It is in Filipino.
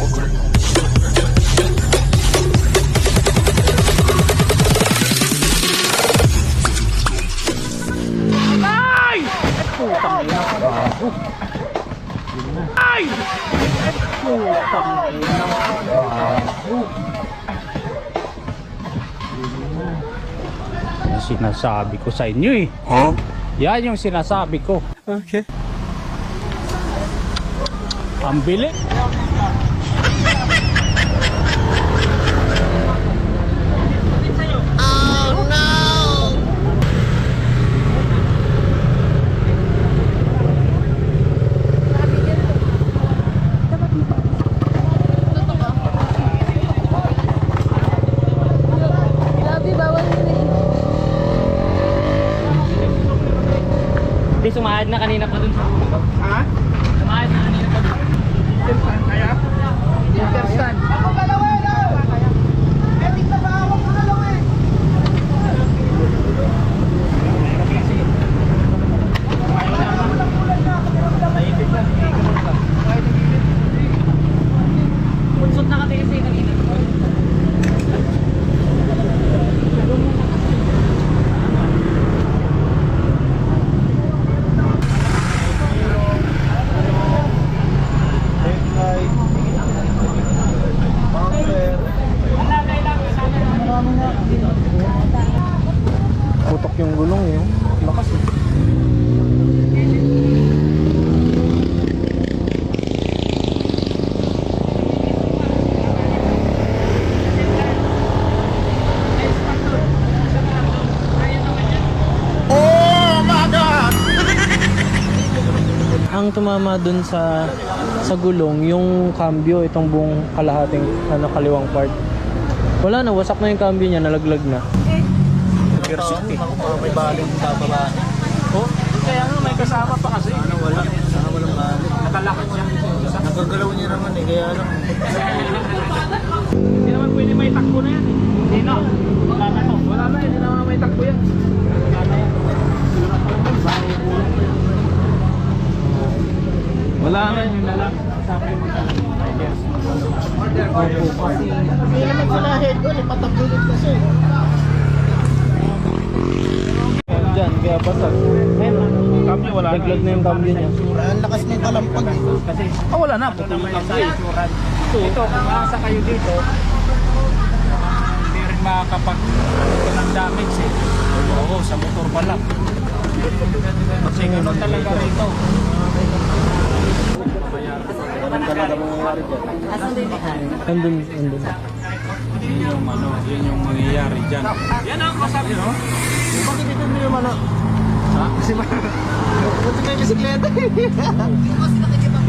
Ay! Putang ina sinasabi ko sa inyo eh. Huh? Yan yung sinasabi ko. Okay. Ang bili. Grabe, bawal yun eh. Hindi, sumahid na kanina pa dun sa Ha? Sumahid na kanina pa dun. Saan kaya? Interstand. Punsot Ang tumama dun sa sa gulong, yung cambio, itong buong kalahating ano, kaliwang part. Wala na, wasak na yung cambio niya, nalaglag na. Gear seat eh. May baling bababa. Oh, kaya nga may kasama pa kasi. Ano, wala. Sana walang baling. Nakalakad siya. Nagagalaw niya naman eh, kaya lang. Hindi naman pwede may takbo na yan eh. Hindi na. Wala na to. Wala na, hindi naman may takbo yan. Wala na yan. Wala na. Yun na lang. Sabi mo sa riders. Hindi naman sila head ko, ipatagulid kasi. Diyan, kaya basag. Cambio wala Naglag na yung cambio niya. Ang lakas ng kalampag eh. Kasi Ah, wala na. ito naman yung sa isuran. Ito, kung asa kayo dito, hindi rin makakapag ng damage eh. Oo, sa motor pa lang. Kasi ganun talaga rito. Mangyayari dyan. Andun, andun. Yun yung ano, yun yung mangyayari dyan. Yan ang kasabi, no? Bakit ito mo yung ano? Ha? Kasi ba? Buti may bisikleta eh.